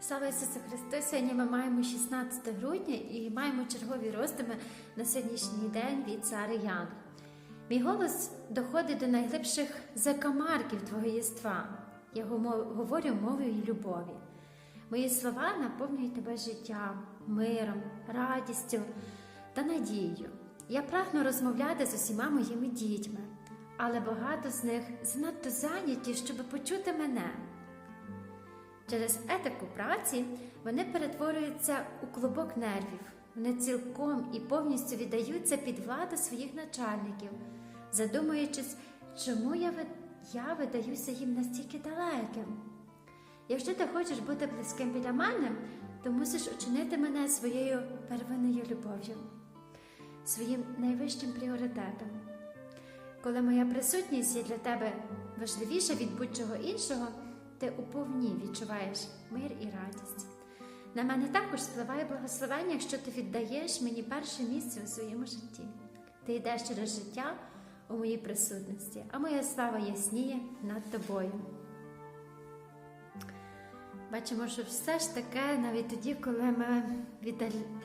Слава Ісусу Христу! Сьогодні ми маємо 16 грудня і маємо чергові роздуми на сьогоднішній день від цари Ян. Мій голос доходить до найглибших закамарків Твого єства. Я говорю мовою любові. Мої слова наповнюють тебе життям, миром, радістю та надією. Я прагну розмовляти з усіма моїми дітьми, але багато з них занадто зайняті, щоб почути мене. Через етику праці вони перетворюються у клубок нервів. Вони цілком і повністю віддаються під владу своїх начальників, задумуючись, чому я, я видаюся їм настільки далеким. Якщо ти хочеш бути близьким біля мене, то мусиш учинити мене своєю первинною любов'ю, своїм найвищим пріоритетом. Коли моя присутність є для тебе важливіша від будь-чого іншого, ти у повні відчуваєш мир і радість. На мене також спливає благословення, якщо ти віддаєш мені перше місце у своєму житті. Ти йдеш через життя у моїй присутності, а моя слава ясніє над тобою. Бачимо, що все ж таке, навіть тоді, коли ми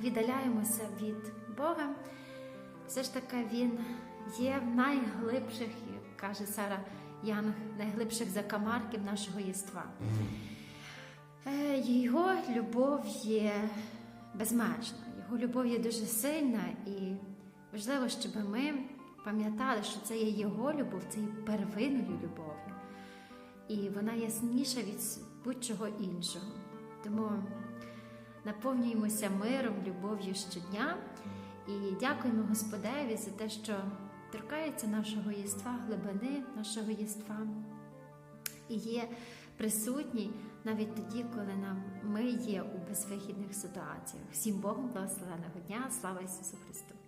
віддаляємося від Бога, все ж таки Він є в найглибших, як каже Сара Ян, найглибших закамарків нашого єства. Е, Його любов є безмежна, його любов є дуже сильна, і важливо, щоб ми пам'ятали, що це є його любов, це є первинною любов'ю. І вона ясніша від будь-чого іншого. Тому наповнюємося миром, любов'ю щодня і дякуємо Господеві за те, що торкається нашого єства, глибини нашого єства і є присутній навіть тоді, коли нам ми є у безвихідних ситуаціях. Всім Богом благословеного дня, слава Ісусу Христу!